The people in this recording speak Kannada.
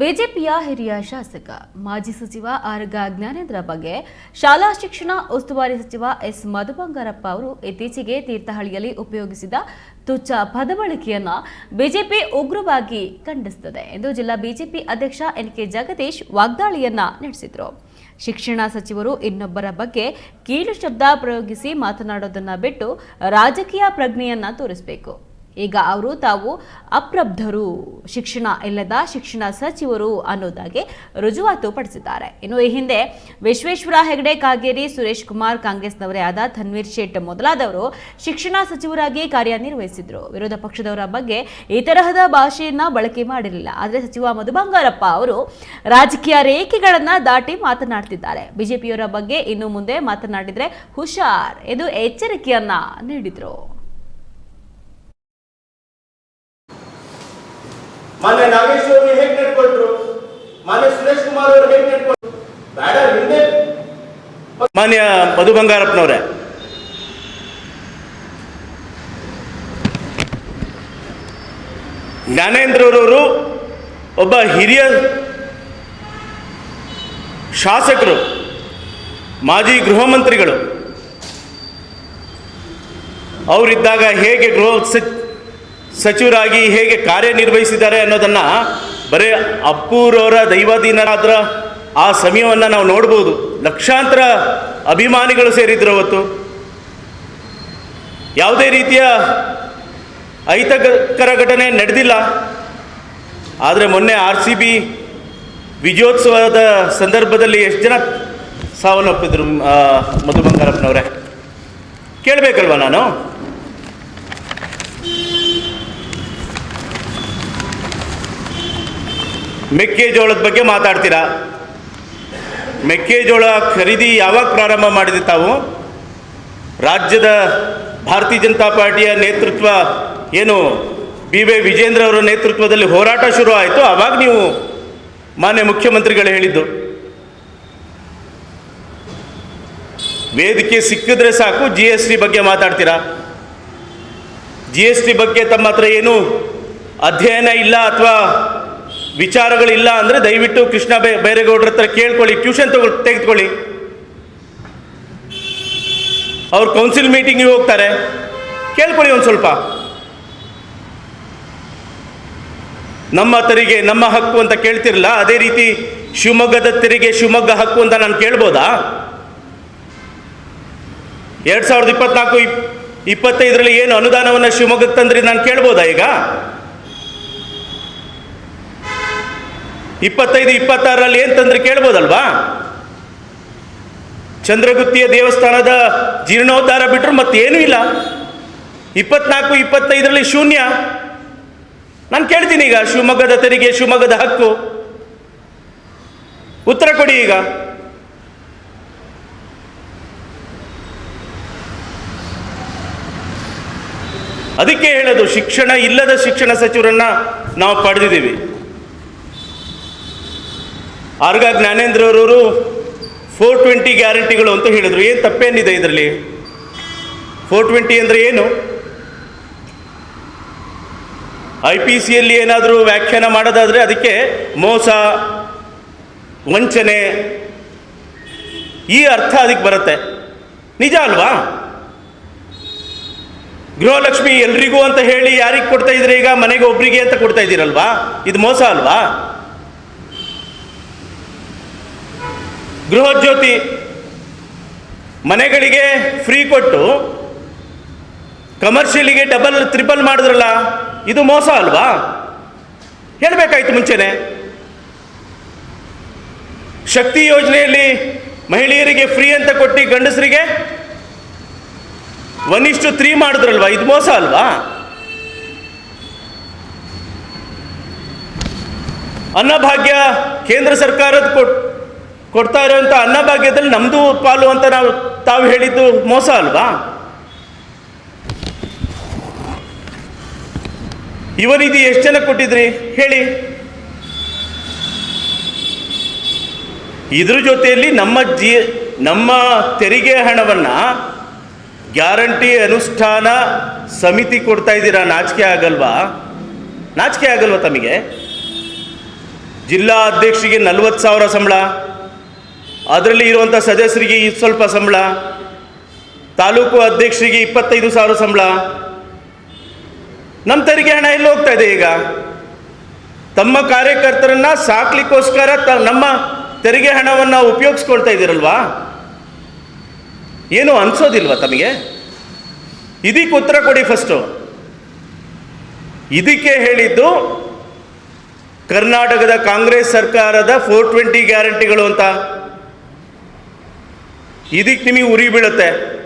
ಬಿಜೆಪಿಯ ಹಿರಿಯ ಶಾಸಕ, ಮಾಜಿ ಸಚಿವ ಆರ್ಗ ಜ್ಞಾನೇಂದ್ರ ಬಗ್ಗೆ ಶಾಲಾ ಶಿಕ್ಷಣ ಉಸ್ತುವಾರಿ ಸಚಿವ ಎಸ್ ಮಧುಬಂಗಾರಪ್ಪ ಅವರು ಇತ್ತೀಚೆಗೆ ತೀರ್ಥಹಳ್ಳಿಯಲ್ಲಿ ಉಪಯೋಗಿಸಿದ ತುಚ್ಚ ಪದಬಳಕೆಯನ್ನ ಬಿಜೆಪಿ ಉಗ್ರವಾಗಿ ಖಂಡಿಸುತ್ತದೆ ಎಂದು ಜಿಲ್ಲಾ ಬಿಜೆಪಿ ಅಧ್ಯಕ್ಷ ಎನ್ ಕೆ ಜಗದೀಶ್ ವಾಗ್ದಾಳಿಯನ್ನ ನಡೆಸಿದರು. ಶಿಕ್ಷಣ ಸಚಿವರು ಇನ್ನೊಬ್ಬರ ಬಗ್ಗೆ ಕೀಳು ಶಬ್ದ ಪ್ರಯೋಗಿಸಿ ಮಾತನಾಡೋದನ್ನ ಬಿಟ್ಟು ರಾಜಕೀಯ ಪ್ರಜ್ಞೆಯನ್ನ ತೋರಿಸಬೇಕು. ಈಗ ಅವರು ತಾವು ಅಪ್ರಬ್ಧರು, ಶಿಕ್ಷಣ ಇಲ್ಲದ ಶಿಕ್ಷಣ ಸಚಿವರು ಅನ್ನೋದಾಗಿ ರುಜುವಾತು ಪಡಿಸಿದ್ದಾರೆ. ಇನ್ನು ಈ ಹಿಂದೆ ವಿಶ್ವೇಶ್ವರ ಹೆಗಡೆ, ಕಾಗೇರಿ, ಸುರೇಶ್ ಕುಮಾರ್ ಕಾಂಗ್ರೆಸ್ನವರೇ ಆದ ತನ್ವೀರ್ ಶೇಟ್ ಮೊದಲಾದವರು ಶಿಕ್ಷಣ ಸಚಿವರಾಗಿ ಕಾರ್ಯನಿರ್ವಹಿಸಿದ್ರು. ವಿರೋಧ ಪಕ್ಷದವರ ಬಗ್ಗೆ ಈ ತರಹದ ಭಾಷೆಯನ್ನ ಬಳಕೆ ಮಾಡಿರಲಿಲ್ಲ. ಆದರೆ ಸಚಿವ ಮಧು ಬಂಗಾರಪ್ಪ ಅವರು ರಾಜಕೀಯ ರೇಖೆಗಳನ್ನು ದಾಟಿ ಮಾತನಾಡ್ತಿದ್ದಾರೆ. ಬಿಜೆಪಿಯವರ ಬಗ್ಗೆ ಇನ್ನು ಮುಂದೆ ಮಾತನಾಡಿದರೆ ಹುಷಾರ್ ಎಂದು ಎಚ್ಚರಿಕೆಯನ್ನ ನೀಡಿದ್ರು. ಮಾನ್ಯ ನಾಗೇಶ್ ಅವರು ಹೇಗೆ ನೆಟ್ಕೊಂಡ್ರು ಮಾನ್ಯ ಸುರೇಶ್ ಕುಮಾರ್ ಅವರು ಹೇಗೆ ನೆಟ್ಕೊಂಡ್ರು ಬೇಡ ಹಿಂದೆ ಮಾನ್ಯ ಮಧು ಬಂಗಾರಪ್ಪನವ್ರೆ. ಜ್ಞಾನೇಂದ್ರರವರು ಒಬ್ಬ ಹಿರಿಯ ಶಾಸಕರು, ಮಾಜಿ ಗೃಹ ಮಂತ್ರಿಗಳು. ಅವರಿದ್ದಾಗ ಹೇಗೆ ಗೃಹ ಸಚಿವರಾಗಿ ಹೇಗೆ ಕಾರ್ಯನಿರ್ವಹಿಸಿದ್ದಾರೆ ಅನ್ನೋದನ್ನ ಬರೀ ಅಪ್ಪೂರವರ ದೈವಾಧೀನರಾದ್ರ ಆ ಸಮಯವನ್ನು ನಾವು ನೋಡ್ಬೋದು. ಲಕ್ಷಾಂತರ ಅಭಿಮಾನಿಗಳು ಸೇರಿದ್ರು ಅವತ್ತು. ಯಾವುದೇ ರೀತಿಯ ಅಹಿತಕರ ಘಟನೆ ನಡೆದಿಲ್ಲ. ಆದರೆ ಮೊನ್ನೆ ಆರ್ ಸಿ ಬಿ ವಿಜಯೋತ್ಸವದ ಸಂದರ್ಭದಲ್ಲಿ ಎಷ್ಟು ಜನ ಸಾವನ್ನಪ್ಪಿದ್ರು ಮಧು ಬಂಗಾರಪ್ಪನವರೇ ಕೇಳಬೇಕಲ್ವ ನಾನು? ಮೆಕ್ಕೆಜೋಳದ ಬಗ್ಗೆ ಮಾತಾಡ್ತೀರಾ? ಮೆಕ್ಕೆಜೋಳ ಖರೀದಿ ಯಾವಾಗ ಪ್ರಾರಂಭ ಮಾಡಿದೆ ತಾವು? ರಾಜ್ಯದ ಭಾರತೀಯ ಜನತಾ ಪಾರ್ಟಿಯ ನೇತೃತ್ವ ಏನು? ಬಿ ವೈ ವಿಜೇಂದ್ರ ಅವರ ನೇತೃತ್ವದಲ್ಲಿ ಹೋರಾಟ ಶುರು ಆಯಿತು. ಆವಾಗ ನೀವು ಮಾನ್ಯ ಮುಖ್ಯಮಂತ್ರಿಗಳು ಹೇಳಿದ್ದು. ವೇದಿಕೆ ಸಿಕ್ಕಿದ್ರೆ ಸಾಕು. ಜಿ ಎಸ್ ಟಿ ಬಗ್ಗೆ ಮಾತಾಡ್ತೀರಾ? ಜಿ ಎಸ್ ಟಿ ಬಗ್ಗೆ ತಮ್ಮ ಹತ್ರ ಏನು ಅಧ್ಯಯನ ಇಲ್ಲ ಅಥವಾ ವಿಚಾರಗಳಿಲ್ಲ ಅಂದರೆ ದಯವಿಟ್ಟು ಕೃಷ್ಣ ಬೈ ಬೈರೇಗೌಡರ ಹತ್ರ ಕೇಳ್ಕೊಳ್ಳಿ ಟ್ಯೂಷನ್ ತಗೊ ತೆಗೆದುಕೊಳ್ಳಿ. ಅವ್ರು ಕೌನ್ಸಿಲ್ ಮೀಟಿಂಗಿಗೆ ಹೋಗ್ತಾರೆ. ಕೇಳ್ಕೊಳ್ಳಿ ಒಂದು ಸ್ವಲ್ಪ. ನಮ್ಮ ತೆರಿಗೆ, ನಮ್ಮ ಹಕ್ಕು ಅಂತ ಕೇಳ್ತಿರಲ್ಲ ಅದೇ ರೀತಿ ಶಿವಮೊಗ್ಗದ ತೆರಿಗೆ ಶಿವಮೊಗ್ಗ ಹಕ್ಕು ಅಂತ ನಾನು ಕೇಳ್ಬೋದಾ? ಎರಡು ಸಾವಿರದ ಇಪ್ಪತ್ನಾಲ್ಕು, ಇಪ್ ಇಪ್ಪತ್ತೈದರಲ್ಲಿ ಏನು ಅನುದಾನವನ್ನು ಶಿವಮೊಗ್ಗಕ್ಕೆ ತಂದ್ರಿ ನಾನು ಕೇಳ್ಬೋದಾ ಈಗ? ಇಪ್ಪತ್ತೈದು, ಇಪ್ಪತ್ತಾರರಲ್ಲಿ ಏನು ತಂದ್ರೆ ಕೇಳ್ಬೋದಲ್ವಾ? ಚಂದ್ರಗುತ್ತಿಯ ದೇವಸ್ಥಾನದ ಜೀರ್ಣೋದ್ಧಾರ ಬಿಟ್ಟರು ಮತ್ತೇನೂ ಇಲ್ಲ. ಇಪ್ಪತ್ನಾಲ್ಕು, ಇಪ್ಪತ್ತೈದರಲ್ಲಿ ಶೂನ್ಯ. ನಾನು ಕೇಳ್ತೀನಿ ಈಗ, ಶಿವಮೊಗ್ಗದ ತೆರಿಗೆ, ಶಿವಮೊಗ್ಗದ ಹಕ್ಕು. ಉತ್ತರ ಕೊಡಿ ಈಗ. ಅದಕ್ಕೆ ಹೇಳೋದು, ಶಿಕ್ಷಣ ಇಲ್ಲದ ಶಿಕ್ಷಣ ಸಚಿವರನ್ನ ನಾವು ಪಡೆದಿದ್ದೀವಿ. ಆರ್ಗ ಜ್ಞಾನೇಂದ್ರ ಅವರವರು ಫೋರ್ ಟ್ವೆಂಟಿ ಗ್ಯಾರಂಟಿಗಳು ಅಂತ ಹೇಳಿದರು. ಏನು ತಪ್ಪೇನಿದೆ ಇದರಲ್ಲಿ? ಫೋರ್ ಟ್ವೆಂಟಿ ಅಂದರೆ ಏನು? ಐ ಪಿ ಸಿಯಲ್ಲಿ ಏನಾದರೂ ವ್ಯಾಖ್ಯಾನ ಮಾಡೋದಾದರೆ ಅದಕ್ಕೆ ಮೋಸ, ವಂಚನೆ, ಈ ಅರ್ಥ ಅದಕ್ಕೆ ಬರುತ್ತೆ. ನಿಜ ಅಲ್ವಾ? ಗೃಹಲಕ್ಷ್ಮಿ ಎಲ್ರಿಗೂ ಅಂತ ಹೇಳಿ ಯಾರಿಗೆ ಕೊಡ್ತಾ ಇದ್ರೆ ಈಗ ಮನೆಗೆ ಒಬ್ರಿಗೆ ಅಂತ ಕೊಡ್ತಾ ಇದ್ದೀರಲ್ವಾ? ಇದು ಮೋಸ ಅಲ್ವಾ? ಗೃಹಜ್ಯೋತಿ ಮನೆಗಳಿಗೆ ಫ್ರೀ ಕೊಟ್ಟು ಕಮರ್ಷಿಯಲಿಗೆ ಡಬಲ್ ತ್ರಿಬಲ್ ಮಾಡಿದ್ರಲ್ಲ, ಇದು ಮೋಸ ಅಲ್ವಾ? ಹೇಳಬೇಕಾಯ್ತು ಮುಂಚೆನೆ. ಶಕ್ತಿ ಯೋಜನೆಯಲ್ಲಿ ಮಹಿಳೆಯರಿಗೆ ಫ್ರೀ ಅಂತ ಕೊಟ್ಟು ಗಂಡಸರಿಗೆ ಒನ್ ಇಷ್ಟು ತ್ರೀ ಮಾಡಿದ್ರಲ್ವಾ? ಇದು ಮೋಸ ಅಲ್ವಾ? ಅನ್ನಭಾಗ್ಯ ಕೇಂದ್ರ ಸರ್ಕಾರದ ಕೊಟ್ ಕೊಡ್ತಾ ಇರೋವಂಥ ಅನ್ನಭಾಗ್ಯದಲ್ಲಿ ನಮ್ಮದು ಪಾಲು ಅಂತ ನಾವು ತಾವು ಹೇಳಿದ್ದು ಮೋಸ ಅಲ್ವಾ? ಇವನಿದು ಎಷ್ಟು ಜನ ಕೊಟ್ಟಿದ್ರಿ? ಹೇಳಿ. ಇದ್ರ ಜೊತೆಯಲ್ಲಿ ನಮ್ಮ ಜಿ, ನಮ್ಮ ತೆರಿಗೆ ಹಣವನ್ನು ಗ್ಯಾರಂಟಿ ಅನುಷ್ಠಾನ ಸಮಿತಿ ಕೊಡ್ತಾ ಇದ್ದೀರಾ? ನಾಚಿಕೆ ಆಗಲ್ವಾ? ನಾಚಿಕೆ ಆಗಲ್ವಾ ತಮಗೆ? ಜಿಲ್ಲಾ ಅಧ್ಯಕ್ಷಿಗೆ ನಲ್ವತ್ತು ಸಾವಿರ ಸಂಬಳ. ಅದರಲ್ಲಿ ಇರುವಂಥ ಸದಸ್ಯರಿಗೆ ಸ್ವಲ್ಪ ಸಂಬಳ, ತಾಲೂಕು ಅಧ್ಯಕ್ಷರಿಗೆ ಇಪ್ಪತ್ತೈದು ಸಾವಿರ ಸಂಬಳ. ನಮ್ಮ ತೆರಿಗೆ ಹಣ ಎಲ್ಲಿ ಹೋಗ್ತಾ ಇದೆ ಈಗ? ತಮ್ಮ ಕಾರ್ಯಕರ್ತರನ್ನ ಸಾಕ್ಲಿಕ್ಕೋಸ್ಕರ ತ, ನಮ್ಮ ತೆರಿಗೆ ಹಣವನ್ನು ಉಪಯೋಗಿಸ್ಕೊಳ್ತಾ ಇದ್ದೀರಲ್ವಾ? ಏನು ಅನ್ಸೋದಿಲ್ವಾ ತಮಗೆ? ಇದಕ್ಕೆ ಉತ್ತರ ಕೊಡಿ ಫಸ್ಟು. ಇದಕ್ಕೆ ಹೇಳಿದ್ದು, ಕರ್ನಾಟಕದ ಕಾಂಗ್ರೆಸ್ ಸರ್ಕಾರದ ಫೋರ್ ಟ್ವೆಂಟಿ ಗ್ಯಾರಂಟಿಗಳು ಅಂತ. ಇದಕ್ಕೆ ನಿಮಗೆ ಉರಿ ಬೀಳುತ್ತೆ.